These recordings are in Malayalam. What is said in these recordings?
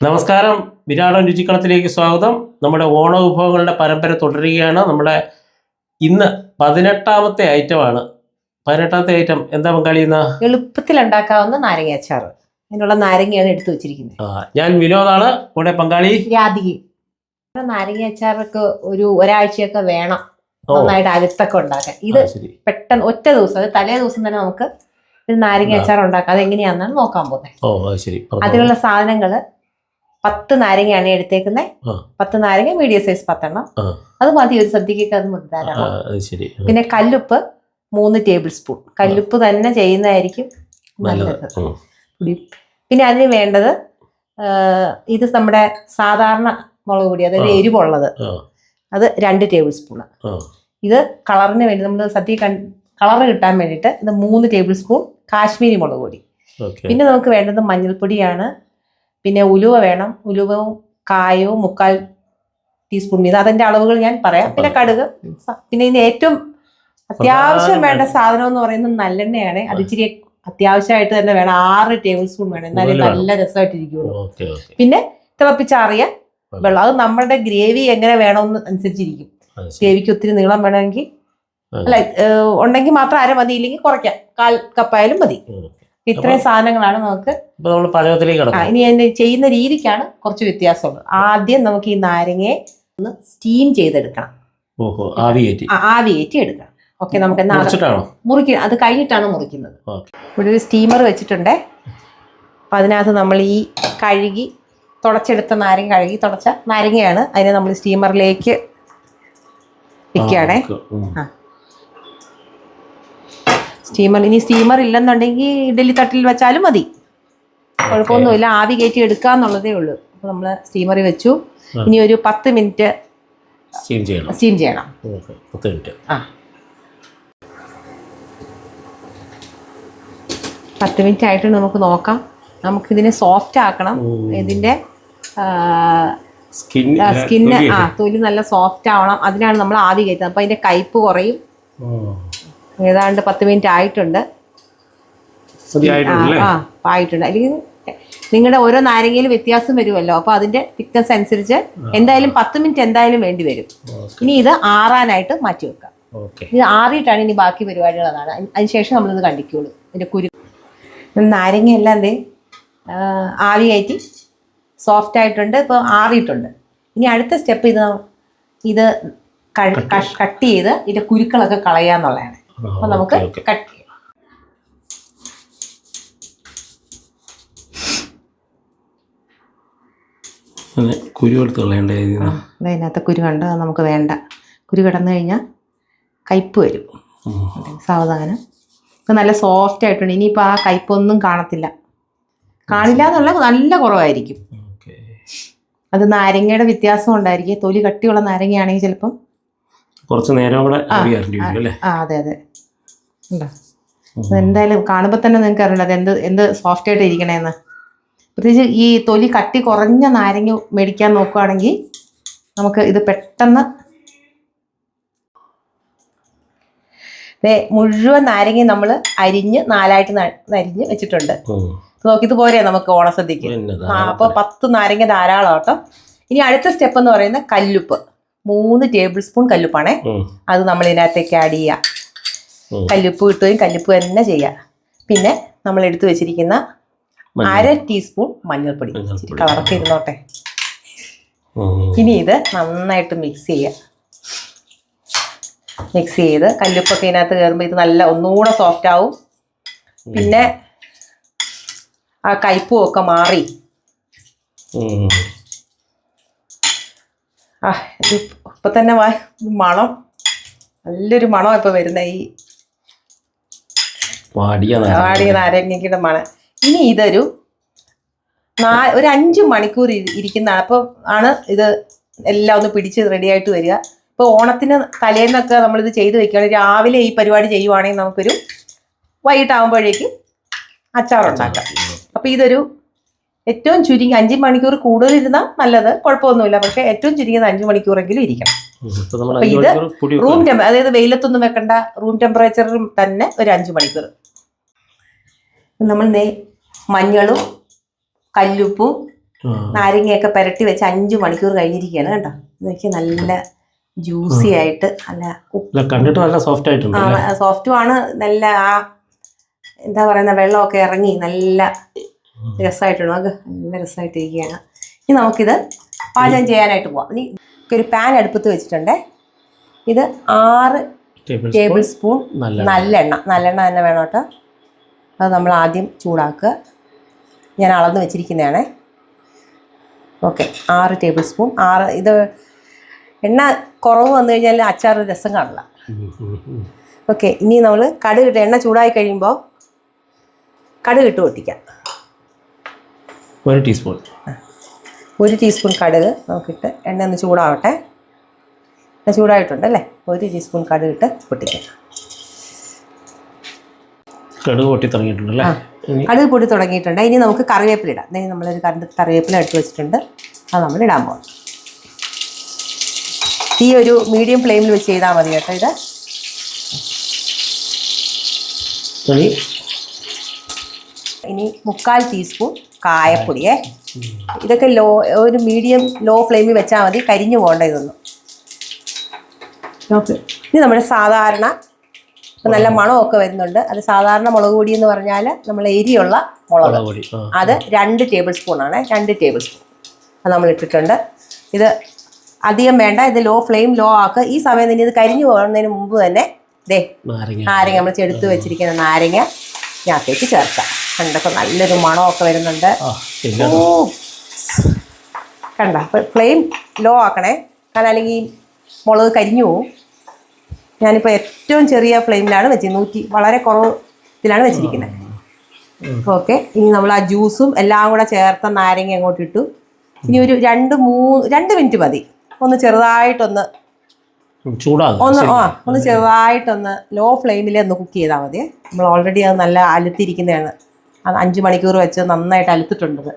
നമസ്കാരം. വിരാടം രുചിക്കളത്തിലേക്ക് സ്വാഗതം. നമ്മുടെ ഓണ വിഭവങ്ങളുടെ പരമ്പര തുടരുകയാണ്. നമ്മുടെ ഇന്ന് പതിനെട്ടാമത്തെ ഐറ്റമാണ് പതിനെട്ടാമത്തെ ഐറ്റം എന്താ പങ്കാളി ഇന്ന്? എളുപ്പത്തിൽ ഉണ്ടാക്കാവുന്ന നാരങ്ങ അച്ചാർ അതിനുള്ള നാരങ്ങയാണ് എടുത്തു വെച്ചിരിക്കുന്നത്. ആ, ഞാൻ വിനോദാണ്. കൂടെ പങ്കാളി? രാധിക നാരങ്ങ അച്ചാറൊക്കെ ഒരു ഒരാഴ്ചയൊക്കെ വേണം. നന്നായിട്ട് അരുത്തൊക്കെ ഉണ്ടാക്കാൻ. ഇത് പെട്ടെന്ന് ഒറ്റ ദിവസം അത് തലേ ദിവസം തന്നെ നമുക്ക് നാരങ്ങ അച്ചാർ ഉണ്ടാക്കാം അത് എങ്ങനെയാണെന്നാണ് നോക്കാൻ പോകുന്നത്. അതിനുള്ള സാധനങ്ങൾ പത്ത് നാരങ്ങയാണ് എടുത്തേക്കുന്നത്. പത്ത് നാരങ്ങ മീഡിയം സൈസ് പത്തെണ്ണം. അത് മതി ഒരു സദ്യക്കൊക്കെ അത് മതി ധാരാളം. ശരി. പിന്നെ കല്ലുപ്പ് മൂന്ന് ടേബിൾ സ്പൂൺ കല്ലുപ്പ് തന്നെ ചെയ്യുന്നതായിരിക്കും നല്ലത്. നല്ലത്. പിന്നെ അതിന് വേണ്ടത് ഇത് നമ്മുടെ സാധാരണ മുളക് പൊടി അതായത് എരിവുള്ളത്. അത് രണ്ട് ടേബിൾ സ്പൂൺ ഇത് കളറിന് വേണ്ടി നമ്മൾ സദ്യ കളർ കിട്ടാൻ വേണ്ടിയിട്ട് ഇത് മൂന്ന് ടേബിൾ സ്പൂൺ കാശ്മീരി മുളക് പൊടി. പിന്നെ നമുക്ക് വേണ്ടത് മഞ്ഞൾപ്പൊടിയാണ്. പിന്നെ ഉലുവ വേണം. ഉലുവവും കായവും മുക്കാൽ ടീസ്പൂൺ വീതം. അതിന്റെ അളവുകൾ ഞാൻ പറയാം. പിന്നെ കടുക്. പിന്നെ ഇതിന് ഏറ്റവും അത്യാവശ്യം വേണ്ട സാധനം എന്ന് പറയുന്നത് നല്ലെണ്ണയാണ്. അത് ഇച്ചിരി അത്യാവശ്യമായിട്ട് തന്നെ വേണം. ആറ് ടേബിൾ സ്പൂൺ വേണം. എന്നാലേ നല്ല രസമായിട്ടിരിക്കുള്ളൂ. പിന്നെ തിളപ്പിച്ചാറിയ വെള്ളം. അത് നമ്മുടെ ഗ്രേവി എങ്ങനെ വേണമെന്ന് അനുസരിച്ചിരിക്കും. ഗ്രേവിക്ക് ഒത്തിരി നീളം വേണമെങ്കിൽ. അല്ല ഉണ്ടെങ്കിൽ മാത്രം അര മതി ഇല്ലെങ്കിൽ കുറയ്ക്കാം. കാൽ കപ്പായാലും മതി. ഇത്രയും സാധനങ്ങളാണ് നമുക്ക്. അപ്പൊ നമ്മൾ പാചകത്തിലേക്ക് ഇനി അതിന് ചെയ്യുന്ന രീതിക്കാണ് കുറച്ച് വ്യത്യാസമുള്ളത്. ആദ്യം നമുക്ക് ഈ നാരങ്ങയെ ഒന്ന് സ്റ്റീം ചെയ്തെടുക്കണം. ഓഹോ ആവി കയറ്റി ആവി കയറ്റി എടുക്കണം. ഓക്കെ നമുക്ക് മുറിക്ക അത് കഴിഞ്ഞിട്ടാണ് മുറിക്കുന്നത്. ഇവിടെ ഒരു സ്റ്റീമർ വെച്ചിട്ടുണ്ട്. അപ്പം അതിനകത്ത് നമ്മൾ ഈ കഴുകി തുടച്ചെടുത്ത നാരങ്ങ കഴുകി തുടച്ച നാരങ്ങയാണ് അതിനെ നമ്മൾ സ്റ്റീമറിലേക്ക് വെക്കുകയാണേ. ആ. സ്റ്റീമർ ഇനി സ്റ്റീമർ ഇല്ലെന്നുണ്ടെങ്കിൽ ഇഡലി തട്ടിൽ വെച്ചാലും മതി. കുഴപ്പമൊന്നുമില്ല ആവി കയറ്റി എടുക്കുക എന്നുള്ളതേ ഉള്ളൂ. അപ്പോൾ നമ്മൾ സ്റ്റീമറിൽ വെച്ചു. ഇനി ഒരു പത്ത് മിനിറ്റ് സ്റ്റീം ചെയ്യണം. സ്റ്റീം ചെയ്യണം. പത്ത് മിനിറ്റ്. ആ. പത്ത് മിനിറ്റ് ആയിട്ട് നമുക്ക് നോക്കാം. നമുക്കിതിനെ സോഫ്റ്റ് ആക്കണം. ഇതിന്റെ ഇതിന്റെ സ്കിന്ന് ആ തൊലി നല്ല സോഫ്റ്റ് ആവണം. അതിനാണ് നമ്മൾ ആവി കയറ്റുന്നത്. അപ്പോൾ അതിന്റെ കയ്പ്പ് കുറയും. ഏതാണ്ട് പത്ത് മിനിറ്റ് ആയിട്ടുണ്ട്. ആ ആയിട്ടുണ്ട്. അല്ലെങ്കിൽ നിങ്ങളുടെ ഓരോ നാരങ്ങയിൽ വ്യത്യാസം വരുമല്ലോ. അപ്പോൾ അതിന്റെ തിക്നെസ് അനുസരിച്ച് എന്തായാലും പത്ത് മിനിറ്റ് എന്തായാലും വേണ്ടി വരും. ഇനി ഇത് ആറാനായിട്ട് മാറ്റി വെക്കാം. ഇത് ആറിയിട്ടാണ് ഇനി ബാക്കി പരിപാടികൾ അതാണ് അതിന് അതിനുശേഷം നമ്മളിത് കണ്ടിക്കുള്ളൂ. ഇതിന്റെ കുരു നാരങ്ങ എല്ലാം എന്തേ ആവി കയറ്റി സോഫ്റ്റ് ആയിട്ടുണ്ട്. ഇപ്പൊ ആറിയിട്ടുണ്ട്. ഇനി അടുത്ത സ്റ്റെപ്പ് ഇത് ഇത് കട്ട് ചെയ്ത് ഇതിന്റെ കുരുക്കളൊക്കെ കളയാന്നുള്ളതാണ്. അപ്പോൾ നമുക്ക് കട്ട് ചെയ്യാം. കുരു എടുത്ത് കളയണ്ടേ അതിനകത്ത് കുരു കണ്ട് അത് നമുക്ക് വേണ്ട. കുരു കിടന്നു കഴിഞ്ഞാൽ കയ്പ്പ് വരും. സാവധാനം. ഇപ്പം നല്ല സോഫ്റ്റ് ആയിട്ടുണ്ട്. ഇനിയിപ്പോൾ ആ കയ്പൊന്നും കാണത്തില്ല. കാണില്ല എന്നുള്ള നല്ല കുറവായിരിക്കും. അത് നാരങ്ങയുടെ വ്യത്യാസം ഉണ്ടായിരിക്കും. തൊലി കട്ടിയുള്ള നാരങ്ങയാണെങ്കിൽ ചിലപ്പം കുറച്ച് നേരം കൂടെ അറിയാറുണ്ട് അല്ലേ? അതെ അതെ. ഉണ്ടോ? എന്തായാലും കാണുമ്പോൾ തന്നെ നിങ്ങൾക്ക് അറിയില്ല അത് എന്ത് എന്ത് സോഫ്റ്റ് ആയിട്ട് ഇരിക്കണേന്ന്. പ്രത്യേകിച്ച് ഈ തൊലി കട്ടി കുറഞ്ഞ നാരങ്ങ മേടിക്കാൻ നോക്കുകയാണെങ്കിൽ നമുക്ക് ഇത് പെട്ടെന്ന് മുഴുവൻ നാരങ്ങ നമ്മൾ അരിഞ്ഞ് നാലായിട്ട് നരിഞ്ഞ് അരിഞ്ഞ് വെച്ചിട്ടുണ്ട്. നോക്കിയത് പോരെ നമുക്ക് ഓണസദ്യക്ക്. അപ്പൊ പത്ത് നാരങ്ങ ധാരാളം കേട്ടോ ഇനി അടുത്ത സ്റ്റെപ്പ് എന്ന് പറയുന്നത് കല്ലുപ്പ്. മൂന്ന് ടേബിൾ സ്പൂൺ കല്ലുപ്പാണേ അത് നമ്മൾ ഇതിനകത്തേക്ക് ആഡ് ചെയ്യാം. കല്ലുപ്പ് കിട്ടുകയും കല്ലുപ്പ് തന്നെ ചെയ്യാം. പിന്നെ നമ്മൾ എടുത്തു വെച്ചിരിക്കുന്ന. അര ടീസ്പൂൺ മഞ്ഞൾപ്പൊടി. കളറൊക്കെ ഇരുന്നോട്ടെ. ഇനി ഇത് നന്നായിട്ട് മിക്സ് ചെയ്യാം. മിക്സ് ചെയ്ത് കല്ലുപ്പൊക്കെ ഇതിനകത്ത് കയറുമ്പോൾ ഇത് നല്ല ഒന്നുകൂടെ സോഫ്റ്റ് ആവും. പിന്നെ ആ കയ്പും ഒക്കെ മാറി. ആ ആ ഇപ്പൊ തന്നെ വാ മണം. നല്ലൊരു മണം ഇപ്പം വരുന്ന ഈ വാടിയ നാരങ്ങയുടെ മണം. ഇനി ഇതൊരു നാ ഒരു അഞ്ച് മണിക്കൂർ ഇരി- ഇരിക്കുന്ന അപ്പോൾ ആണ് ഇത് എല്ലാം ഒന്ന് പിടിച്ച് റെഡി ആയിട്ട് വരിക. ഇപ്പോൾ ഓണത്തിന് തലേന്നൊക്കെ നമ്മളിത് ചെയ്ത് വെക്കുകയാണെങ്കിൽ രാവിലെ ഈ പരിപാടി ചെയ്യുവാണെങ്കിൽ നമുക്കൊരു വൈകിട്ടാകുമ്പോഴേക്കും അച്ചാറുണ്ടാക്കാം. അപ്പോൾ ഇതൊരു ഏറ്റവും ചുരുങ്ങി അഞ്ച് മണിക്കൂർ കൂടുതൽ ഇരുന്നാൽ നല്ലത്. കുഴപ്പമൊന്നുമില്ല. പക്ഷേ ഏറ്റവും ചുരുങ്ങിയത് അഞ്ച് മണിക്കൂറെങ്കിലും ഇരിക്കണം. അപ്പൊ ഇത്. റൂം ടെമ്പ അതായത് വെയിലത്തൊന്നും വെക്കണ്ട. റൂം ടെമ്പറേച്ചറിൽ തന്നെ ഒരു അഞ്ച് മണിക്കൂർ. നമ്മൾ മഞ്ഞളും കല്ലുപ്പും. നാരങ്ങയൊക്കെ പുരട്ടി വെച്ച് അഞ്ച് മണിക്കൂർ കഴിഞ്ഞിരിക്കുകയാണ് കേട്ടോ. ഇതൊക്കെ നല്ല ജ്യൂസി ആയിട്ട് നല്ല കണ്ടിട്ട് നല്ല സോഫ്റ്റ് ആയിട്ടുണ്ട് സോഫ്റ്റുമാണ് സോഫ്റ്റും ആണ്. നല്ല ആ എന്താ പറയുന്ന വെള്ളമൊക്കെ ഇറങ്ങി നല്ല രസമായിട്ടുണ്ട് നമുക്ക് നല്ല രസമായിട്ടിരിക്കുകയാണ് ഇനി നമുക്കിത് പാചകം ചെയ്യാനായിട്ട് പോവാം. ഇനി ഒരു പാൻ അടുപ്പത്ത് വെച്ചിട്ടുണ്ട്. ഇത് ആറ് ടേബിൾ സ്പൂൺ നല്ല നല്ലെണ്ണ. നല്ലെണ്ണ തന്നെ വേണം കേട്ടോ. അത് നമ്മൾ ആദ്യം ചൂടാക്കുക. ഞാൻ അളന്ന് വെച്ചിരിക്കുന്നതാണേ. ഓക്കെ ആറ് ടേബിൾ സ്പൂൺ ആറ് ഇത് എണ്ണ കുറവ് വന്നു കഴിഞ്ഞാൽ അച്ചാർ രസം കാണില്ല. ഓക്കെ ഇനി നമ്മൾ കടുക് എണ്ണ ചൂടായി കഴിയുമ്പോൾ കടുക് ഇട്ട് പൊട്ടിക്കാം. ഒരു ടീസ്പൂൺ ഒരു ടീസ്പൂൺ കടുക് നമുക്കിട്ട് എണ്ണ ഒന്ന് ചൂടാവട്ടെ. എണ്ണ ചൂടായിട്ടുണ്ട് അല്ലേ? ഒരു ടീസ്പൂൺ കടുക് ഇട്ട് പൊട്ടിക്കാം. കടുക് പൊട്ടി തുടങ്ങിയിട്ടുണ്ട് അല്ലേ കടുക് പൊട്ടി തുടങ്ങിയിട്ടുണ്ട്. ഇനി നമുക്ക് കറിവേപ്പില ഇടാം. ദേ നമ്മളൊരു കണ്ട് കറിവേപ്പില എടുത്ത് വെച്ചിട്ടുണ്ട്. അത് നമ്മൾ ഇടാൻ പോകാം ഈ ഒരു മീഡിയം ഫ്ലെയിമിൽ വെച്ച് ചെയ്താൽ മതി കേട്ടോ ഇത്. ഇനി ഇനി മുക്കാൽ ടീസ്പൂൺ കായപ്പൊടിയേ. ഇതൊക്കെ ലോ ഒരു മീഡിയം ലോ ഫ്ലെയിമിൽ വെച്ചാൽ മതി കരിഞ്ഞു പോകേണ്ട ഇതൊന്നും. ഓക്കെ ഇത് നമ്മുടെ സാധാരണ നല്ല മണമൊക്കെ വരുന്നുണ്ട്. അത് സാധാരണ മുളക് പൊടി എന്ന് പറഞ്ഞാൽ നമ്മൾ എരിയുള്ള മുളക്. പൊടി. അത് രണ്ട് ടേബിൾ സ്പൂൺ ആണ്. രണ്ട് ടേബിൾ സ്പൂൺ അത് നമ്മൾ ഇട്ടിട്ടുണ്ട്. ഇത് അധികം വേണ്ട. ഇത് ലോ ഫ്ലെയിം ലോ ആക്കുക ഈ സമയം തന്നെ ഇത് കരിഞ്ഞു പോകുന്നതിന് മുമ്പ് തന്നെ ദേ നാരങ്ങ. നാരങ്ങ നമ്മൾ ചെടുത്ത് വെച്ചിരിക്കുന്ന നാരങ്ങ ഞാത്തേക്ക് ചേർക്കാം. കണ്ടപ്പോൾ നല്ലൊരു മണമൊക്കെ വരുന്നുണ്ട്. ഓ. കണ്ട? ഫ്ലെയിം ലോ ആക്കണേ. കാരണം അല്ലെങ്കിൽ മുളക് കരിഞ്ഞു പോവും. ഞാനിപ്പോൾ ഏറ്റവും ചെറിയ ഫ്ലെയിമിലാണ് വെച്ചത്. നൂറ്റി വളരെ കുറവ് ഇതിലാണ് വെച്ചിരിക്കുന്നത്. ഓക്കെ. ഇനി നമ്മൾ ആ ജ്യൂസും എല്ലാം കൂടെ ചേർത്ത നാരങ്ങ അങ്ങോട്ട് ഇട്ടു. ഇനി ഒരു രണ്ട് മൂന്ന് രണ്ട് മിനിറ്റ് മതി. ഒന്ന് ചെറുതായിട്ടൊന്ന് ഒന്ന് ആ ഒന്ന് ചെറുതായിട്ടൊന്ന് ലോ ഫ്ലെയിമിൽ ഒന്ന് കുക്ക് ചെയ്താൽ മതി. നമ്മൾ ഓൾറെഡി അത് നല്ല അലുത്തിരിക്കുന്നതാണ് അഞ്ച് മണിക്കൂർ വെച്ച് നന്നായിട്ട് അലുത്തിട്ടുണ്ടത്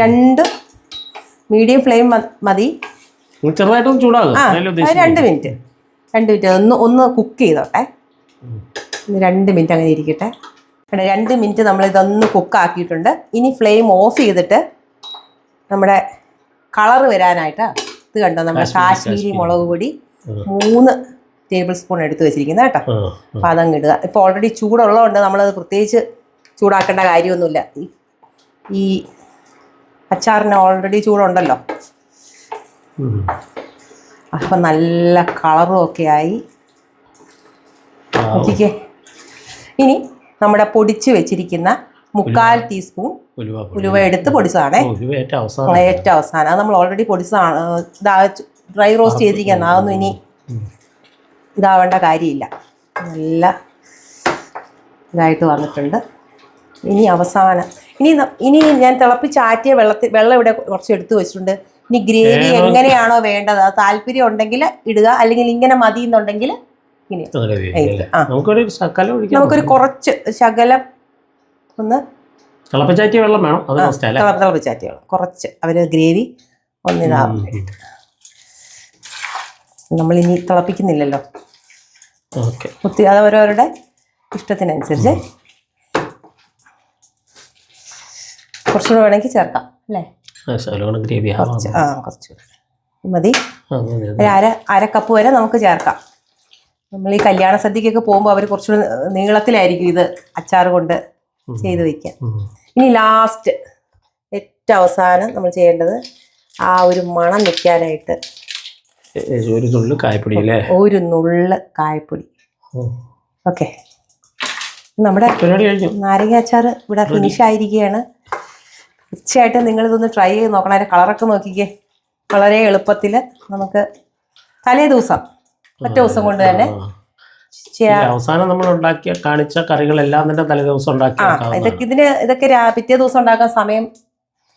രണ്ട് മീഡിയം ഫ്ലെയിം മതി. ചെറുതായിട്ടൊന്ന് ചൂടാകും ആ രണ്ട് മിനിറ്റ് രണ്ട് മിനിറ്റ് ഒന്ന് ഒന്ന് കുക്ക് ചെയ്തോട്ടെ. രണ്ട് മിനിറ്റ് അങ്ങനെ ഇരിക്കട്ടെ. രണ്ട് മിനിറ്റ് നമ്മൾ ഇതൊന്ന് കുക്ക് ആക്കിയിട്ടുണ്ട്. ഇനി ഫ്ലെയിം ഓഫ് ചെയ്തിട്ട് നമ്മുടെ കളർ വരാനായിട്ട് ഇത് കണ്ടോ? നമ്മുടെ കാശ്മീരി മുളക് പൊടി മൂന്ന് ടേബിൾ സ്പൂൺ എടുത്ത് വെച്ചിരിക്കുന്നത് കേട്ടോ. അപ്പം അതങ്ങ് ഇടുക. ഇപ്പോൾ ഓൾറെഡി ചൂടുള്ളതുകൊണ്ട് നമ്മളത് പ്രത്യേകിച്ച് ചൂടാക്കേണ്ട കാര്യമൊന്നുമില്ല. ഈ- അച്ചാറിന് ഓൾറെഡി ചൂടുണ്ടല്ലോ. അപ്പം നല്ല കളറും ഒക്കെ ആയി. നോക്കിക്കേ ഇനി നമ്മുടെ പൊടിച്ചു വെച്ചിരിക്കുന്ന മുക്കാൽ ടീസ്പൂൺ ഉലുവ എടുത്ത് പൊടിച്ചതാണേ. ഏറ്റവും അവസാനം. അത് നമ്മൾ ഓൾറെഡി പൊടിച്ചതാണ്. ഇതാ ഡ്രൈ റോസ്റ്റ് ചെയ്തിരിക്കുന്ന അതൊന്നും ഇനി ഇതാവേണ്ട കാര്യമില്ല. നല്ല ഇതായിട്ട് വന്നിട്ടുണ്ട്. ഇനി അവസാനം. ഇനി ഇനി ഞാൻ തിളപ്പിച്ചാറ്റിയ വെള്ളത്തിൽ വെള്ളം ഇവിടെ കുറച്ച് എടുത്തു വെച്ചിട്ടുണ്ട്. ഇനി ഗ്രേവി എങ്ങനെയാണോ വേണ്ടത്? താല്പര്യം ഉണ്ടെങ്കിൽ ഇടുക. അല്ലെങ്കിൽ ഇങ്ങനെ മതി എന്നുണ്ടെങ്കിൽ? നമുക്കൊരു കുറച്ച് ശകലം ഒന്ന് തിളപ്പിച്ചാറ്റിയ വെള്ളം വേണം. തിളപ്പിച്ചാറ്റിയ വെള്ളം. കുറച്ച്. അവർ ഗ്രേവി ഒന്നിതാവും ഇനി തിളപ്പിക്കുന്നില്ലല്ലോ. ഒത്തിരി അത് ഓരോരുടെ ഇഷ്ടത്തിനനുസരിച്ച് കുറച്ചുകൂടെ വേണമെങ്കിൽ ചേർക്കാം അല്ലേ? കുറച്ച് ആ മതി. ഒരു അര അര കപ്പ് വരെ നമുക്ക് ചേർക്കാം. നമ്മൾ ഈ കല്യാണ സദ്യക്കൊക്കെ പോകുമ്പോൾ അവർ കുറച്ചുകൂടെ നീളത്തിലായിരിക്കും ഇത് അച്ചാർ കൊണ്ട് ചെയ്ത് വയ്ക്കുക ഇനി ലാസ്റ്റ് ഏറ്റവും അവസാനം നമ്മൾ ചെയ്യേണ്ടത് ആ ഒരു മണം നിൽക്കാനായിട്ട് ഒരു നുള്ള് കായപ്പൊടി അല്ലേ? ഒരു നുള്ള് കായപ്പൊടി. ഓക്കെ നമ്മുടെ നാരങ്ങ അച്ചാർ ഇവിടെ ഫിനിഷ് ആയിരിക്കുകയാണ്. തീർച്ചയായിട്ടും നിങ്ങളിതൊന്ന് ട്രൈ ചെയ്ത് നോക്കണം. അതിന്റെ കളറൊക്കെ നോക്കിക്കേ. വളരെ എളുപ്പത്തിൽ നമുക്ക് തലേ ദിവസം ഒറ്റ ദിവസം കൊണ്ട് തന്നെ. അവസാനം നമ്മൾ ഉണ്ടാക്കിയ കാണിച്ച കറികളെല്ലാം തന്നെ തലേദിവസം ഉണ്ടാക്കി വെക്കാവുന്നതാണ്. ഇതൊക്കെ ഇതിന് ഇതൊക്കെ പിറ്റേ ദിവസം ഉണ്ടാക്കാൻ സമയം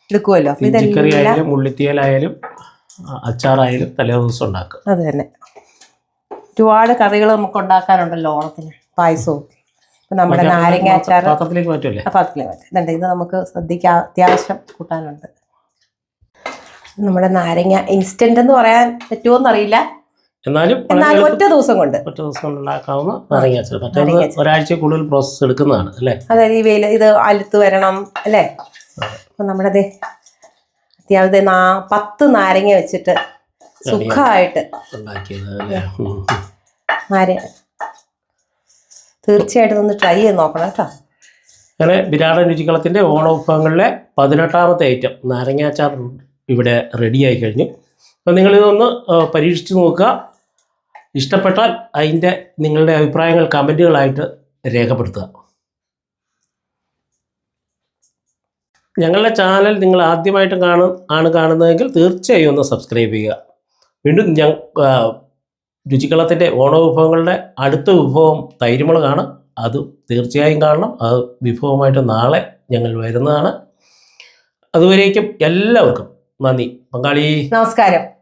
എടുക്കുമല്ലോ ഇഞ്ചിക്കറി തലേ ആയാലും ഉണ്ടാക്കാം ആ, അച്ചാറായാലും തലേദിവസം ഉണ്ടാക്കുക. അത് തന്നെ. ഒരുപാട് കറികൾ നമുക്ക് ഉണ്ടാക്കാനുണ്ടല്ലോ ഓണത്തിന്. പായസവും നമ്മുടെ നാരങ്ങ അച്ചാർ പാത്രത്തിലേക്ക് ഇതുണ്ട് ഇത് നമുക്ക് ശ്രദ്ധിക്കാൻ അത്യാവശ്യം കൂട്ടാനുണ്ട്. നമ്മുടെ നാരങ്ങ ഇൻസ്റ്റന്റ് എന്ന് പറയാൻ പറ്റുമോ എന്നറിയില്ല. എന്നാലും ഒറ്റ ദിവസം കൊണ്ട്. ഒറ്റ ദിവസം കൊണ്ട് ഉണ്ടാക്കാവുന്ന നാരങ്ങ അച്ചാർ മറ്റേത് നാരങ്ങ. ഒരാഴ്ച കൂടുതൽ പ്രോസസ്സ് എടുക്കുന്നതാണ് അല്ലേ? അതായത് ഈ വെയിൽ ഇത് അലുത്ത് വരണം അല്ലേ? അപ്പം നമ്മുടെ അത്യാവശ്യം നാ പത്ത് നാരങ്ങ വെച്ചിട്ട് സുഖമായിട്ട് ഉണ്ടാക്കിയത് അല്ലേ? ഉം. നാര തീർച്ചയായിട്ടും ഒന്ന് ട്രൈ ചെയ്ത് നോക്കണം കേട്ടോ. അങ്ങനെ വിരാടൻ രുചികളത്തിന്റെ ഓണ വിഭവങ്ങളിലെ പതിനെട്ടാമത്തെ ഐറ്റം നാരങ്ങാച്ചാർ ഇവിടെ റെഡിയായി കഴിഞ്ഞു. അപ്പോൾ നിങ്ങളിതൊന്ന് പരീക്ഷിച്ച് നോക്കുക. ഇഷ്ടപ്പെട്ടാൽ അതിന്റെ നിങ്ങളുടെ അഭിപ്രായങ്ങൾ കമന്റുകളായിട്ട് രേഖപ്പെടുത്തുക. ഞങ്ങളുടെ ചാനൽ നിങ്ങൾ ആദ്യമായിട്ട് കാണും ആണ് കാണുന്നതെങ്കിൽ തീർച്ചയായും ഒന്ന് സബ്സ്ക്രൈബ് ചെയ്യുക. വീണ്ടും ഞാൻ ആ, രുചികളത്തിന്റെ ഓണ വിഭവങ്ങളുടെ അടുത്ത വിഭവം തൈരുമുളകാണ്. അത് തീർച്ചയായും കാണണം. അത് വിഭവമായിട്ട് നാളെ ഞങ്ങൾ വരുന്നതാണ്. അതുവരേക്കും എല്ലാവർക്കും നന്ദി. പങ്കാളി. നമസ്കാരം.